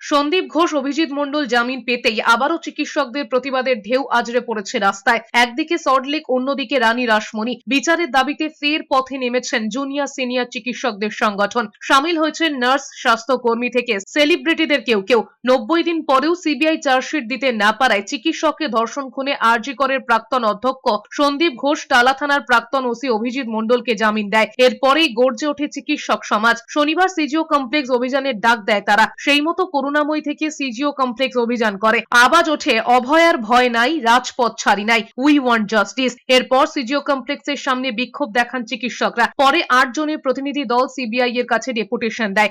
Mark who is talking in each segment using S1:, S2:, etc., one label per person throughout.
S1: সন্দীপ ঘোষ, অভিজিৎ মণ্ডল, জামিন পেতেই আবারও চিকিৎসকদের প্রতিবাদের ঢেউ আজরে পড়েছে রাস্তায়। একদিকে সল্টলেক অন্যদিকে রানী রাসমণি। বিচারের দাবিতে ফের পথে নেমেছেন জুনিয়র সিনিয়র চিকিৎসকদের সংগঠন। সামিল হয়েছেন নার্স, স্বাস্থ্যকর্মী থেকে। সেলিব্রিটিদের কেউ কেউ। নব্বই দিন পরেও সিবিআই চার্জশিট দিতে না পারায় চিকিৎসককে ধর্ষণ খুনে আরজি করের প্রাক্তন অধ্যক্ষ সন্দীপ ঘোষ টালা থানার প্রাক্তন ওসি অভিজিৎ মণ্ডলকে জামিন দেয়। এরপরেই গর্জে ওঠে চিকিৎসক সমাজ। শনিবার সিজিও কমপ্লেক্স অভিযানের ডাক দেয় তারা। সেই মতো করুণাময়ী থেকে সিজিও কমপ্লেক্স অভিযান করে আওয়াজ ওঠে অভয়ার ভয় নাই রাজপথ ছাড়ি নাই উই ওয়ান্ট জাস্টিস এরপর সিজিও কমপ্লেক্সের সামনে বিক্ষোভ দেখান চিকিৎসকরা পরে আট জনের প্রতিনিধি দল সিবিআই এর কাছে ডেপুটেশন দেয়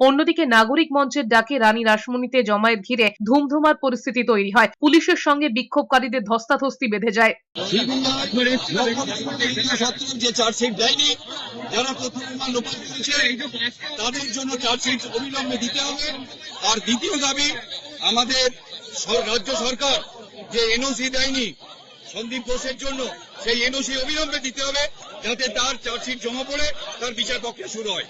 S1: অন্যদিকে নাগরিক মঞ্চের ডাকে রানী রাসমণিতে জমায়েত ঘিরে ধুমধুমার পরিস্থিতি তৈরি হয়। পুলিশের সঙ্গে বিক্ষোভকারীদের ধস্তাধস্তি বেঁধে যায়।
S2: যারা তাদের জন্য চার্জশিট অবিলম্বে দিতে হবে। আর দ্বিতীয় দাবি, আমাদের রাজ্য সরকার যে এনওসি দেয়নি সন্দীপ ঘোষের জন্য, সেই এনওসি অবিলম্বে দিতে হবে যাতে তার চার্জশিট জমা পড়ে, তার বিচার প্রক্রিয়া শুরু হয়।